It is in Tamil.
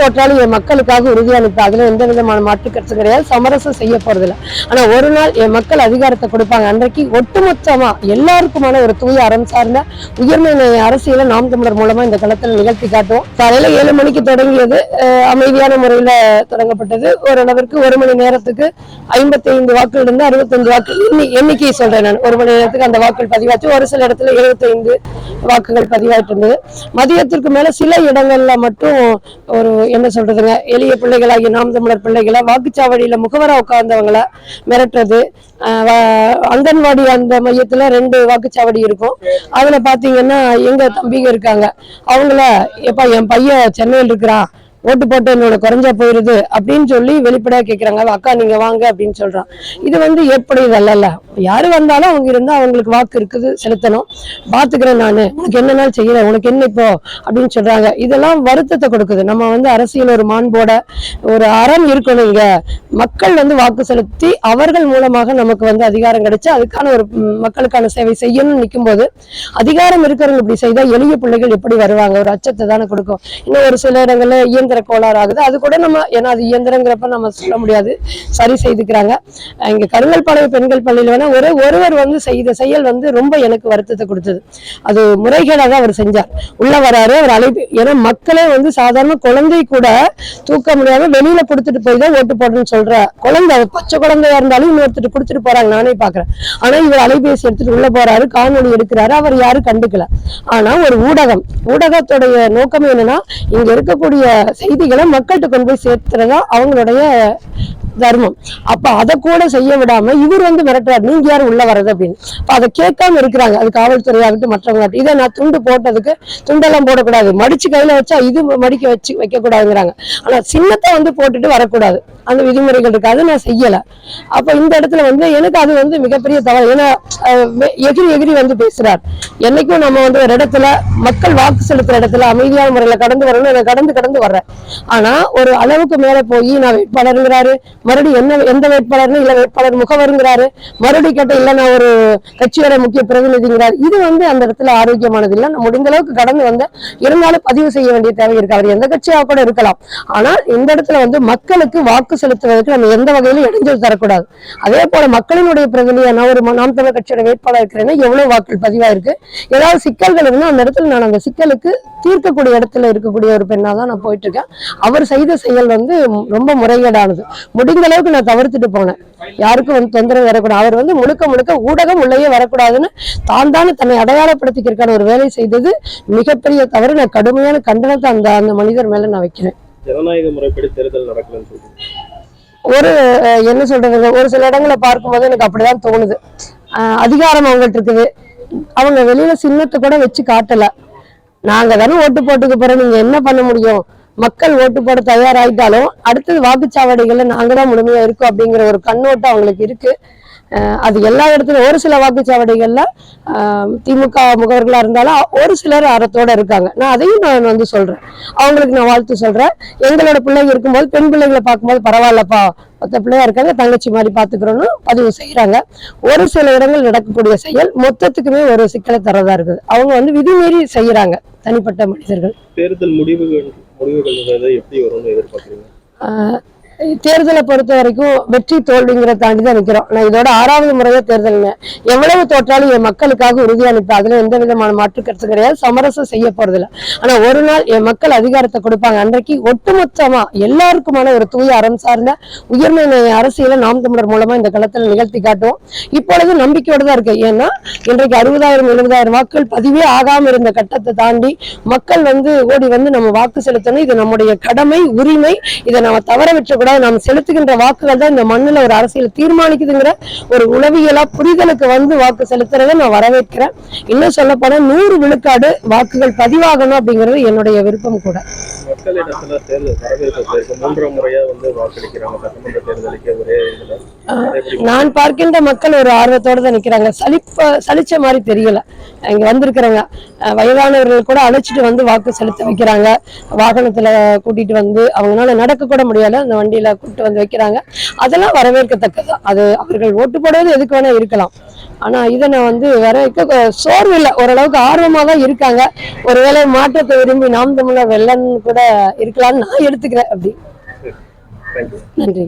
தோற்றாலும் என் மக்களுக்காக உறுதி நிற்பேன் அதுல எந்த விதமான மாற்று கருத்து கிடையாது. சமரசம் செய்ய போறதில்ல. ஆனா ஒரு நாள் என் மக்கள் அதிகாரத்தை கொடுப்பாங்க. அன்றைக்கு ஒட்டுமொத்தமா எல்லாருக்குமான ஒரு தூய அறம் சார்ந்த உயர்நிலை அரசியலை நாம் தமிழர் மூலமா இந்த களத்துல நிகழ்த்தி காட்டுவோம். காலையில ஏழு மணிக்கு தொடங்கியது அமைதியான முறையில தொடங்கப்பட்டது. ஓரளவிற்கு ஒரு மணி நேரத்துக்கு ஐம்பத்தி ஐந்து வாக்குகள் இருந்து அறுபத்தஞ்சு வாக்கு எண்ணி எண்ணிக்கை சொல்றேன் நான். ஒரு மணி நேரத்துக்கு அந்த வாக்குகள் பதிவாச்சு. ஒரு சில இடத்துல எழுபத்தைந்து வாக்குகள் பதிவாயிட்டு இருந்தது. மதியத்திற்கு மேல சில இடங்கள்ல மட்டும் ஒரு என்ன சொல்றதுங்க? எளிய பிள்ளைகளாகிய நாம் தமிழர் பிள்ளைகளை வாக்குச்சாவடியில முகவரா உட்கார்ந்தவங்கள மிரட்டுறது. அங்கன்வாடி அந்த மையத்துல ரெண்டு வாக்குச்சாவடி இருக்கும். அதுல பாத்தீங்கன்னா எங்க தம்பிங்க இருக்காங்க. அவங்கள எப்பா என் பையன் சென்னையில் இருக்கிறான் ஓட்டு போட்டு என்னோட குறைஞ்சா போயிருது. அப்படின்னு சொல்லி வெளிப்படையா கேக்குறாங்க. அக்கா நீங்க வாங்க. அப்படின்னு சொல்றான். இது வந்து ஏற்புடையது அல்லல்ல யாரு வந்தாலும் அவங்க இருந்தா அவங்களுக்கு வாக்கு இருக்குது செலுத்தணும். பாத்துக்கிறேன் நானு. உனக்கு என்னன்னா செய்யறேன் உனக்கு என்ன இப்போ? அப்படின்னு சொல்றாங்க. இதெல்லாம் வருத்தத்தை கொடுக்குது. நம்ம வந்து அரசியல் ஒரு மாண்போட ஒரு அறம் இருக்கணும் இங்க. மக்கள் வந்து வாக்கு செலுத்தி அவர்கள் மூலமாக நமக்கு வந்து அதிகாரம் கிடைச்சு அதுக்கான ஒரு மக்களுக்கான சேவை செய்யணும்னு நிற்கும் போது அதிகாரம் இருக்கிறவங்க இப்படி செய்தா எளிய பிள்ளைகள் எப்படி வருவாங்க? ஒரு அச்சத்தை தானே கொடுக்கும். இன்னும் ஒரு சில இடங்கள்ல இயந்திர கோளாறு ஆகுது. அது கூட நம்ம ஏன்னா அது இயந்திரங்கிறப்ப நம்ம சொல்ல முடியாது. சரி செய்துக்கிறாங்க. இங்க கருங்கல் பாளைய பெண்கள் பள்ளியில வேணா ஒரு ஒருவர் வந்து செய்த செயல் வந்து ரொம்ப எனக்கு வருத்தத்தை கொடுத்தது. அது முறைகேடாக தான் அவர் செஞ்சார். உள்ள வராரு அவர் அழைப்பு ஏன்னா மக்களே வந்து சாதாரண குழந்தை கூட தூக்க முடியாம வெளியில கொடுத்துட்டு போய் தான் ஓட்டு போடுறேன்னு சொல்ற குழந்தை அது பச்சை குழந்தையா இருந்தாலும் இன்னொருத்தர் கொடுத்துட்டு போறாங்க நானே பாக்குறேன் ஆனா இவர் அலைபேசி எடுத்துட்டு உள்ள போறாரு காணொலி எடுக்கிறாரு அவர் யாரும் கண்டுக்கல. ஆனா ஒரு ஊடகம் ஊடகத்துடைய நோக்கம் என்னன்னா இங்க இருக்கக்கூடிய செய்திகளை மக்கள்கிட்ட கொண்டு போய் சேர்த்துறதா அவங்களுடைய தர்மம். அப்ப அதை கூட செய்ய விடாம இவர் வந்து மிரட்டுறாரு. நீங்க யாரும் உள்ள வர்றது அப்படின்னு. அப்ப அதை கேட்காம இருக்கிறாங்க. அது காவல்துறையாகட்டும் மற்றவங்க இதை நான் துண்டு போட்டதுக்கு துண்டெல்லாம் போடக்கூடாது. மடிச்சு கையில வச்சா இது மடிக்க வச்சு வைக்க கூடாதுங்கிறாங்க ஆனா சின்னத்தை வந்து போட்டுட்டு வரக்கூடாது. அந்த விதிமுறைகள் இருக்கு அதை நான் செய்யல. அப்போ இந்த இடத்துல வந்து எனக்கு அது வந்து மிகப்பெரிய தவறு. ஏன்னா எகிரி எகிரி வந்து பேசுறார். என்னைக்கும் நம்ம வந்து ஒரு இடத்துல மக்கள் வாக்கு செலுத்துற இடத்துல அமைதியான முறையில கடந்து வரணும் அதை கடந்து கடந்து வர்றேன். ஆனா ஒரு அளவுக்கு மேல போய் நான் வேட்பாளருங்கிறாரு மறுபடியும் என்ன எந்த வேட்பாளர்னு இல்ல வேட்பாளர் முகவருங்கிறாரு மறுபடியும் கேட்ட இல்ல நான் ஒரு கட்சியோட முக்கிய பிரதிநிதிங்கிறார். இது வந்து அந்த இடத்துல ஆரோக்கியமானது இல்லை. நான் முடிந்த அளவுக்கு கடந்து வந்த இருந்தாலும் பதிவு செய்ய வேண்டிய தேவை இருக்கு. அவர் எந்த கட்சியாக கூட இருக்கலாம். ஆனால் இந்த இடத்துல வந்து மக்களுக்கு வாக்கு செலுத்துவதற்கு நம்ம எந்த வகையிலும் இடைஞ்சல் தரக்கூடாது. அதே போல மக்களினுடைய பிரதிநிதியா நான் ஒரு நாம் தமிழர் கட்சியோட வேட்பாளர் இருக்கிறேன்னா எவ்வளவு வாக்கள் பதிவாயிருக்கு? ஏதாவது சிக்கல்கள் இருந்தால் அந்த இடத்துல நான் அந்த சிக்கலுக்கு தீர்க்கக்கூடிய இடத்துல இருக்கக்கூடிய ஒரு பெண்ணா தான் நான் போயிட்டு இருக்கேன் அவர் செய்த செயல் வந்து ரொம்ப முறைகேடானது. முடிந்த அளவுக்கு நான் தவிர்த்துட்டு போனேன். யாருக்கும் வந்து தொந்தரவு வரக்கூடாது. அவர் வந்து முழுக்க முழுக்க ஊடகம் உள்ளேயே வரக்கூடாதுன்னு தான் தானே தன்னை அடையாளப்படுத்திக்கிறதுக்கான ஒரு வேலை செய்தது மிகப்பெரிய தவறு. நான் கடுமையான கண்டனத்தை அந்த அந்த மனிதர் மேல நான் வைக்கிறேன். ஜனநாயக முறைப்படி தேர்தல் நடக்கலன்னு சொல்றீங்க. ஒரு என்ன சொல்றது ஒரு சில இடங்களை பார்க்கும்போது எனக்கு அப்படிதான் தோணுது. அதிகாரம் அவங்கள்ட்ட இருக்குது. அவங்க வெளியில சின்னத்தை கூட வச்சு காட்டல. நாங்க தானே ஓட்டு போட்டுக்க போறோம். நீங்க என்ன பண்ண முடியும்? மக்கள் ஓட்டு போட தயாராயிட்டாலும் அடுத்தது வாக்குச்சாவடிகள்ல நாங்க தான் முழுமையா இருக்கோம் அப்படிங்கிற ஒரு கண்ணோட்டம் அவங்களுக்கு இருக்கு. அது எல்லா இடத்துலயும் ஒரு சில வாக்குச்சாவடிகள்ல திமுக முகவர்களா இருந்தாலும் ஒரு சிலர் அறத்தோட இருக்காங்க. நான் அதையும் நான் வந்து சொல்றேன். அவங்களுக்கு நான் வாழ்த்து சொல்றேன். எங்களோட பிள்ளைங்க இருக்கும்போது பெண் பிள்ளைகளை பார்க்கும்போது பரவாயில்லப்பா மொத்த பிள்ளையா இருக்காங்க தங்கச்சி மாதிரி பாத்துக்கிறோம்னு பதிவு செய்யறாங்க ஒரு சில இடங்கள் நடக்கக்கூடிய செயல் மொத்தத்துக்குமே ஒரு சிக்கலை தரதா இருக்குது. அவங்க வந்து விதிமீறி செய்யறாங்க தனிப்பட்ட மனிதர்கள். தேர்தல் முடிவுகள் முடிவுகள் எப்படி வரும்னு எதிர்பார்க்குறீங்க? தேர்தலை பொறுத்த வரைக்கும் வெற்றி தோல்விங்கிற தாண்டி தான் நிற்கிறோம் நான் இதோட ஆறாவது முறையாக தேர்தலுங்க. எவ்வளவு தோற்றாலும் என் மக்களுக்காக உறுதியாக நிற்பேன் அதுல எந்த விதமான மாற்று கருத்து கிடையாது. சமரசம் செய்ய போறதில்ல. ஆனால் ஒரு நாள் என் மக்கள் அதிகாரத்தை கொடுப்பாங்க. அன்றைக்கு ஒட்டுமொத்தமாக எல்லாருக்குமான ஒரு தூய அறம் சார்ந்த உயர்நிலை அரசியலை நாம் தமிழர் மூலமாக இந்த களத்தில் நிகழ்த்தி காட்டுவோம். இப்பொழுது நம்பிக்கையோடு தான் இருக்கு ஏன்னா இன்றைக்கு அறுபதாயிரம் எழுபதாயிரம் வாக்குகள் பதிவே ஆகாமல் இருந்த கட்டத்தை தாண்டி மக்கள் வந்து ஓடி வந்து நம்ம வாக்கு செலுத்தணும். இது நம்முடைய கடமை உரிமை. இதை நம்ம தவற கூடாது. நாம் செலுத்துகின்ற வாக்குகள் தான் இந்த மண்ணுல ஒரு அரசியல் தீர்மானிக்குதுங்கிற ஒரு உளவியலா புரிதலுக்கு வந்து வாக்கு செலுத்துறதை நான் வரவேற்கிறேன். இன்னும் சொல்ல போனா நூறு விழுக்காடு வாக்குகள் பதிவாகணும் அப்படிங்கிறது என்னுடைய விருப்பம் கூட. மக்களிடத்துல தேர்தல் வரவேற்பு இருக்கு மூன்றாம் முறையா வந்து வாக்களிக்கிறாங்க. சட்டமன்ற தேர்தலுக்கு ஒரே நான் பார்க்கின்ற மக்கள் ஒரு ஆர்வத்தோட தான் நிக்கிறாங்க. சலிப்ப சலிச்ச மாதிரி தெரியல. இங்க வந்திருக்கிறவங்க அஹ் வயதானவர்கள் கூட அழைச்சிட்டு வந்து வாக்கு செலுத்த வைக்கிறாங்க. வாகனத்துல கூட்டிட்டு வந்து அவங்களால நடக்க கூட முடியல. அந்த வண்டியில கூட்டிட்டு வந்து வைக்கிறாங்க. அதெல்லாம் வரவேற்கத்தக்கது. அது அவர்கள் ஓட்டு போடுவது எதுக்கு வேணா இருக்கலாம். ஆனா இதை நான் வந்து வர சோர்வு இல்லை. ஓரளவுக்கு ஆர்வமா தான் இருக்காங்க. ஒருவேளை மாற்றத்தை விரும்பி நாம் தமிழர் வெள்ளன்னு கூட இருக்கலாம்னு நான் எடுத்துக்கிறேன் அப்படி. நன்றி.